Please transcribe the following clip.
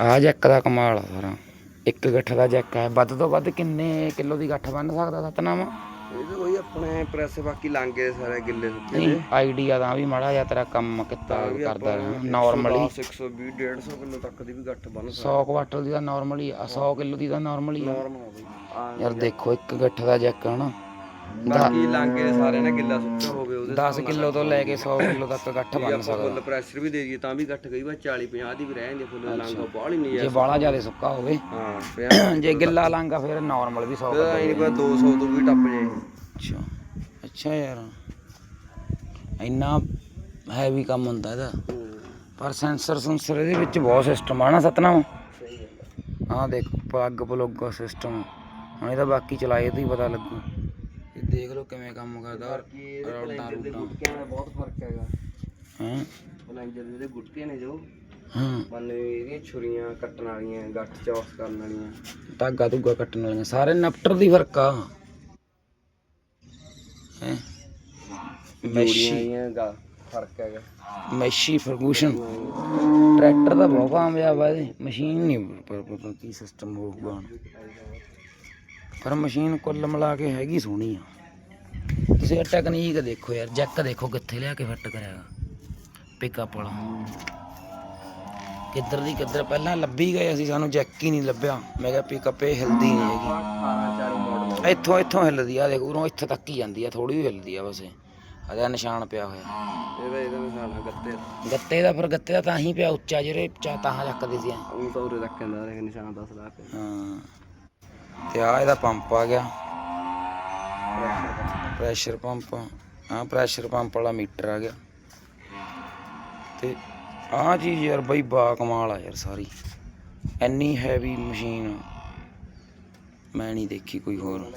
ਆ ਜੈਕ ਦਾ ਕਮਾਲ ਆ ਸਾਰਾ। ਇੱਕ ਗੱਠ ਦਾ ਜੈਕ ਹੈ ਵੱਧ ਤੋਂ ਵੱਧ ਕਿੰਨੇ ਕਿਲੋ ਦੀ ਗੱਠ ਬੰਨ ਸਕਦਾ ਸਤਨਾਮ? ਇਹ ਤਾਂ ਕੋਈ ਆਪਣੇ ਪ੍ਰੈਸ ਬਾਕੀ ਲਾਂਗੇ ਸਾਰੇ ਗਿੱਲੇ ਸੁੱਕੇ ਨਹੀਂ ਆਈਡੀਆ ਦਾ ਵੀ ਮਾੜਾ ਜਿਹਾ ਤੇਰਾ ਕੰਮ ਕਿੱਤਾ ਕਰਦਾ ਨਾਰਮਲੀ 120 150 ਕਿਲੋ ਤੱਕ ਦੀ ਵੀ ਗੱਠ ਬਣ 100 ਕੁਆਟਲ ਦੀ ਤਾਂ ਨਾਰਮਲੀ 100 ਕਿਲੋ ਦੀ ਤਾਂ ਨਾਰਮਲੀ ਨਾਰਮਲ ਹੋ ਗਈ ਆ ਯਾਰ ਦੇਖੋ ਇੱਕ ਗੱਠ ਦਾ ਜੈਕ ਹਨਾ ਬਾਕੀ ਲਾਂਗੇ ਸਾਰੇ ਨੇ ਗਿੱਲਾ ਸੁੱਕਾ ਉਹਦੇ 10 ਕਿਲੋ ਤੋਂ ਲੈ ਕੇ 100 ਕਿਲੋ ਤੱਕ ਗੱਠ ਬੰਨ ਸਕਦਾ। ਫੁੱਲ ਪ੍ਰੈਸ਼ਰ ਵੀ ਦੇ ਦਈਏ ਤਾਂ ਵੀ ਗੱਠ ਕਈ ਵਾਰ 40 50 ਦੀ ਵੀ ਰਹਿ ਜਾਂਦੀ ਫੁੱਲ ਲਾਂਗਾ ਬਾਹਲੀ ਨਹੀਂ ਜੇ ਬਾਲਾ ਜ਼ਿਆਦਾ ਸੁੱਕਾ ਹੋਵੇ। ਹਾਂ ਪਿਆ ਜੇ ਗਿੱਲਾ ਲਾਂਗਾ ਫਿਰ ਨਾਰਮਲ ਵੀ 100 ਇਹਦਾ ਇਹ ਕੋਈ 200 ਤੋਂ ਵੀ ਟੱਪ ਜੇ ਅੱਛਾ ਅੱਛਾ ਯਾਰ। ਇੰਨਾ ਹੈਵੀ ਕੰਮ ਹੁੰਦਾ ਇਹਦਾ। ਪਰ ਸੈਂਸਰ ਸੈਂਸਰ ਇਹਦੇ ਵਿੱਚ ਬਹੁਤ ਸਿਸਟਮ ਆ ਨਾ ਸਤਨਾਮ। ਸਹੀ ਆਹ ਦੇਖ ਪਲੱਗ ਪਲੁੱਗ ਸਿਸਟਮ ਹੁਣ ਇਹਦਾ ਬਾਕੀ ਚਲਾਏ ਤੋਂ ਹੀ ਪਤਾ ਲੱਗੂ। ਇਹ ਦੇਖ ਲਓ ਕਿਵੇਂ ਕੰਮ ਕਰਦਾ ਰੌਡਾਂ ਦੇ ਰੂਡਾਂ ਗੁਟਕਿਆਂ ਦਾ ਬਹੁਤ ਫ਼ਰਕ ਹੈਗਾ। ਹਾਂ? ਪਲੈਂਜਰ ਦੇ ਗੁਟਕੇ ਨੇ ਜੋ ਹਾਂ। ਮੰਨ ਇਹਦੀਆਂ ਛੁਰੀਆਂ ਕੱਟਣ ਵਾਲੀਆਂ ਗੱਠ ਚੌਸ ਕਰਨ ਵਾਲੀਆਂ। ਧਾਗਾ ਧੁੱਗਾ ਕੱਟਣ ਵਾਲੀਆਂ ਸਾਰੇ ਨਪਟਰ ਦੀ ਫ਼ਰਕ ਆ। ਹੈ? ਮੈਸ਼ੀ। ਦੀਆਂ ਗਾ ਫ਼ਰਕ ਹੈਗਾ। Massey Ferguson. ਟਰੈਕਟਰ ਤਾਂ ਬਹੁਤ ਕਾਮਯਾਬ ਆ ਇਹਦੇ। ਮਸ਼ੀਨ ਨਹੀਂ ਪਰ ਪਤਾ ਕੀ ਸਿਸਟਮ ਹੋਊਗਾ। ਪਰ ਮਸ਼ੀਨ ਕੁੱਲ ਮਿਲਾ ਕੇ ਹੈਗੀ ਸੋਹਣੀ ਆ। ਤੁਸੀਂ ਇਹ ਟੈਕਨੀਕ ਦੇਖੋ ਯਾਰ ਜੈਕ ਦੇਖੋ ਕਿੱਥੇ ਲਿਆ ਕੇ ਫਿੱਟ ਕਰਿਆਗਾ ਪਿਕਅਪ ਵਾਲਾ। ਕਿੱਧਰ ਦੀ ਕਿੱਧਰ ਪਹਿਲਾਂ ਲੱਭੀ ਗਏ ਅਸੀਂ ਸਾਨੂੰ ਜੈਕ ਹੀ ਨਹੀਂ ਲੱਭਿਆ। ਮੈਂ ਕਿਹਾ ਪਿਕਅਪ ਇਹ ਹਿਲਦੀ ਨਹੀਂ ਹੈਗੀ। 18 40 ਮਾਡਲ ਇੱਥੋਂ ਇੱਥੋਂ ਹਿੱਲਦੀ ਆ ਦੇਖ ਉਰੋਂ ਇੱਥੇ ਤੱਕ ਹੀ ਜਾਂਦੀ ਆ ਥੋੜੀ ਜਿਹੀ ਹਿੱਲਦੀ ਆ ਬਸ ਇਹ। ਇਹਦਾ ਨਿਸ਼ਾਨ ਪਿਆ ਹੋਇਆ। ਇਹਦਾ ਇਹਦਾ ਨਿਸ਼ਾਨ ਆ ਗੱਤੇ ਗੱਤੇ ਦਾ ਫਿਰ ਗੱਤੇ ਦਾ ਤਾਂ ਹੀ ਪਿਆ ਉੱਚਾ ਜਿਹੜੇ ਚਾ ਤਾਂ ਚੱਕਦੇ ਸੀ। ਉਹ ਤਾਂ ਉਰੇ ਤੱਕ ਕਹਿੰਦਾ ਨਿਸ਼ਾਨ ਦੱਸਦਾ ਹਾਂ। ਤੇ ਆ ਇਹਦਾ ਪੰਪ ਆ ਗਿਆ। ਪ੍ਰੈਸ਼ਰ ਪੰਪ ਆ ਪ੍ਰੈਸ਼ਰ ਪੰਪ ਵਾਲਾ ਮੀਟਰ ਆ ਗਿਆ। ਤੇ ਆਹ ਚੀਜ਼ ਯਾਰ ਬਈ ਬਾ ਕਮਾਲ ਆ ਯਾਰ ਸਾਰੀ। ਇੰਨੀ ਹੈਵੀ ਮਸ਼ੀਨ ਮੈਂ ਨਹੀਂ ਦੇਖੀ ਕੋਈ ਹੋਰ।